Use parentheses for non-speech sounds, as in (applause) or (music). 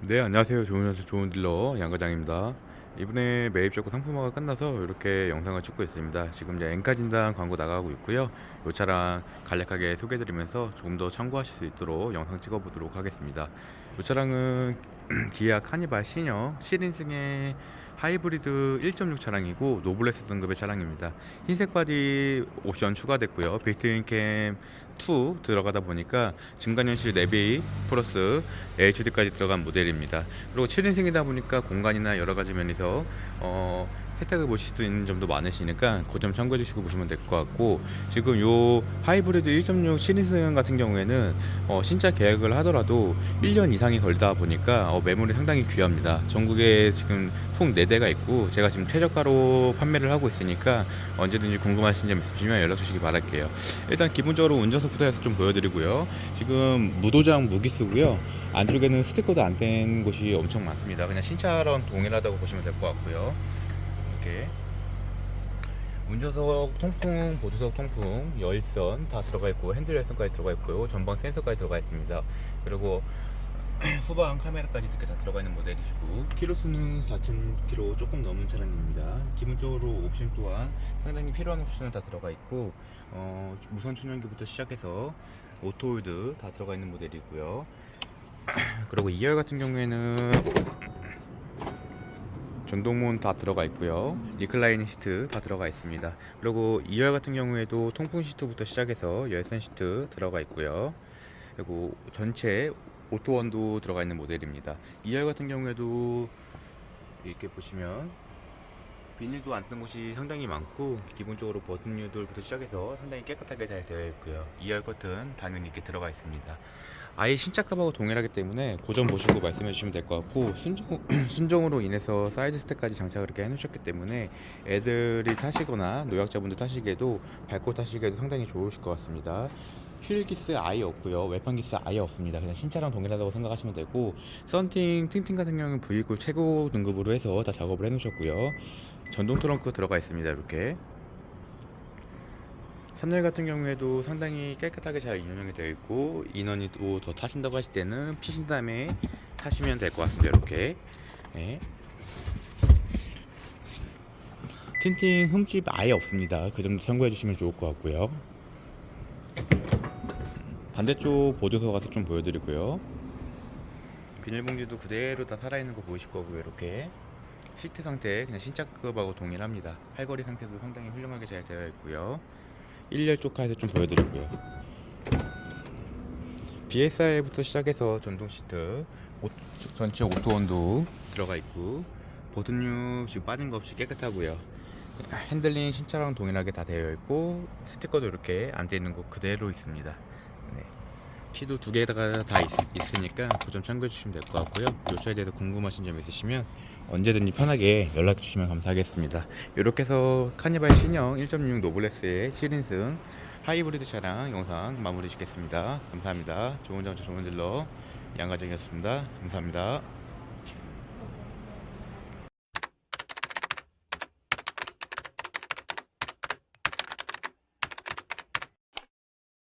네, 안녕하세요. 좋은 연수 좋은 딜러 양과장입니다. 이번에 매입 적고 상품화가 끝나서 이렇게 영상을 찍고 있습니다. 지금 이제 엔카 진단 광고 나가고 있고요. 이 차량 간략하게 소개드리면서 조금 더 참고하실 수 있도록 영상 찍어보도록 하겠습니다. 이 차량은 (clears throat) 기아 카니발 신형 7인승의 하이브리드 1.6 차량이고 노블레스 등급의 차량입니다. 흰색 바디 옵션 추가됐고요. 빌트인 캠 2 들어가다 보니까 중간연실 내비 플러스 HD까지 들어간 모델입니다. 그리고 7인승이다 보니까 공간이나 여러 가지 면에서 어, 혜택을 보실 수 있는 점도 많으시니까 그 점 참고해 주시고 보시면 될 것 같고 지금 요 하이브리드 1.6 7인승 같은 경우에는 어, 신차 계약을 하더라도 1년 이상이 걸다 보니까 어, 매물이 상당히 귀합니다. 전국에 지금 총 4대가 있고 제가 지금 최저가로 판매를 하고 있으니까 언제든지 궁금하신 점 있으시면 연락 주시기 바랄게요. 일단 기본적으로 운전석부터 해서 좀 보여드리고요. 지금 무도장 무기스고요. 안쪽에는 스티커도 안뗀 곳이 엄청 많습니다. 그냥 신차랑 동일하다고 보시면 될 것 같고요. 이렇게 운전석 통풍, 보조석 통풍, 열선 다 들어가 있고 핸들 열선까지 들어가 있고요. 전방 센서까지 들어가 있습니다. 그리고 (clears throat) 후방 카메라까지 이렇게 다 들어가 있는 모델이시고 키로수는 4,000km 조금 넘은 차량입니다. 기본적으로 옵션 또한 상당히 필요한 옵션은 다 들어가 있고 어, 무선 충전기부터 시작해서 오토홀드 다 들어가 있는 모델이고요. (clears throat) 그리고 2열 같은 경우에는 전동문 다 들어가 있고요. 리클라이닝 시트 다 들어가 있습니다. 그리고 2열 같은 경우에도 통풍 시트부터 시작해서 열선 시트 들어가 있고요. 그리고 전체 오토원도 들어가 있는 모델입니다. 2열 같은 경우에도 이렇게 보시면 비닐도 안 뜬 곳이 상당히 많고 기본적으로 버튼류들부터 시작해서 상당히 깨끗하게 잘 되어 있고요. 2열 커튼 당연히 이렇게 들어가 있습니다. 아예 신차값하고 동일하기 때문에 고점 보시고 말씀해 주시면 될 것 같고 순정, (clears throat) 순정으로 인해서 사이드 스택까지 장착을 이렇게 해놓으셨기 때문에 애들이 타시거나 노약자분들 타시기에도 밟고 타시기에도 상당히 좋으실 것 같습니다. 휠 기스 아예 없고요. 외판 기스 아예 없습니다. 그냥 신차랑 동일하다고 생각하시면 되고 썬팅 팅팅 같은 경우는 V9 최고 등급으로 해서 다 작업을 해놓으셨고요. 전동 트렁크 들어가 있습니다. 이렇게 3열 같은 경우에도 상당히 깨끗하게 잘 운영이 되어 있고 인원이 또 더 타신다고 하실 때는 피신 다음에 타시면 될 것 같습니다. 이렇게 네. 틴팅 흠집 아예 없습니다. 그 점도 참고해 주시면 좋을 것 같고요. 반대쪽 보조서 가서 좀 보여드리고요. 비닐봉지도 그대로 다 살아있는 거 보이실 거고요. 이렇게 시트 상태 그냥 신차급하고 동일합니다. 팔걸이 상태도 상당히 훌륭하게 잘 되어 있고요. 1열 쪽까지 좀 보여드리고요. BSI부터 시작해서 전동 시트, 오- 전체 오토원도 들어가 있고 보드류 지금 빠진 거 없이 깨끗하고요. 핸들링 신차랑 동일하게 다 되어 있고 스티커도 이렇게 안 돼 있는 거 그대로 있습니다. 네. 키도 두 개다가 다 있, 으니까 그 점 참고해 주시면 될 것 같고요. 이 차에 대해서 궁금하신 점 있으시면 언제든지 편하게 연락 주시면 감사하겠습니다. 이렇게 해서 카니발 신형 1.6 노블레스의 7인승 하이브리드 차량 영상 마무리 짓겠습니다. 감사합니다. 좋은 정차 좋은 딜러 양가정이었습니다. 감사합니다.